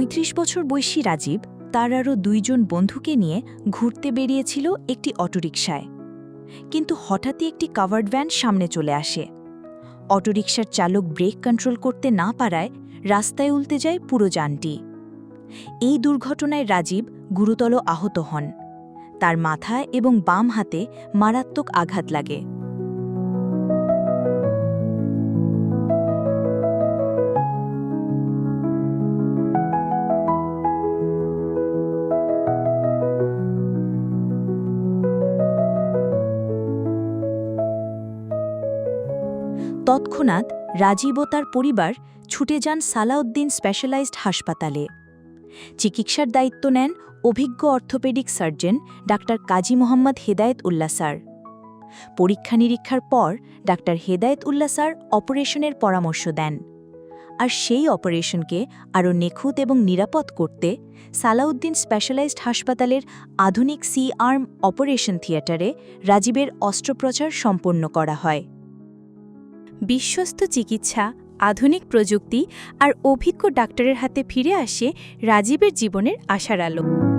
পঁয়ত্রিশ বছর বয়সী রাজীব তার আরও দুইজন বন্ধুকে নিয়ে ঘুরতে বেরিয়েছিল একটি অটোরিকশায়। কিন্তু হঠাৎই একটি কাভার্ড ভ্যান সামনে চলে আসে। অটোরিকশার চালক ব্রেক কন্ট্রোল করতে না পারায় রাস্তায় উল্টে যায় পুরো যানটি। এই দুর্ঘটনায় রাজীব গুরুতর আহত হন। তার মাথায় এবং বাম হাতে মারাত্মক আঘাত লাগে। তৎক্ষণাৎ রাজীব ও তার পরিবার ছুটে যান সালাউদ্দিন স্পেশালাইজড হাসপাতালে। চিকিৎসার দায়িত্ব নেন অভিজ্ঞ orthopaedic surgeon doctor Kazi Mohammad Hedayet উল্লা স্যার। পরীক্ষা নিরীক্ষার পর ডাক্তার হেদায়েত উল্লা স্যার অপারেশনের পরামর্শ দেন। আর সেই অপারেশনকে আরও নিখুঁত এবং নিরাপদ করতে সালাউদ্দিন স্পেশালাইজড হাসপাতালের আধুনিক সি আর্ম অপারেশন থিয়েটারে রাজীবের অস্ত্রোপচার সম্পন্ন করা হয়। বিশ্বস্ত চিকিৎসা আধুনিক প্রযুক্তি আর অভিজ্ঞ ডাক্তারের হাতে ফিরে আসে রাজীবের জীবনের আশার আলো।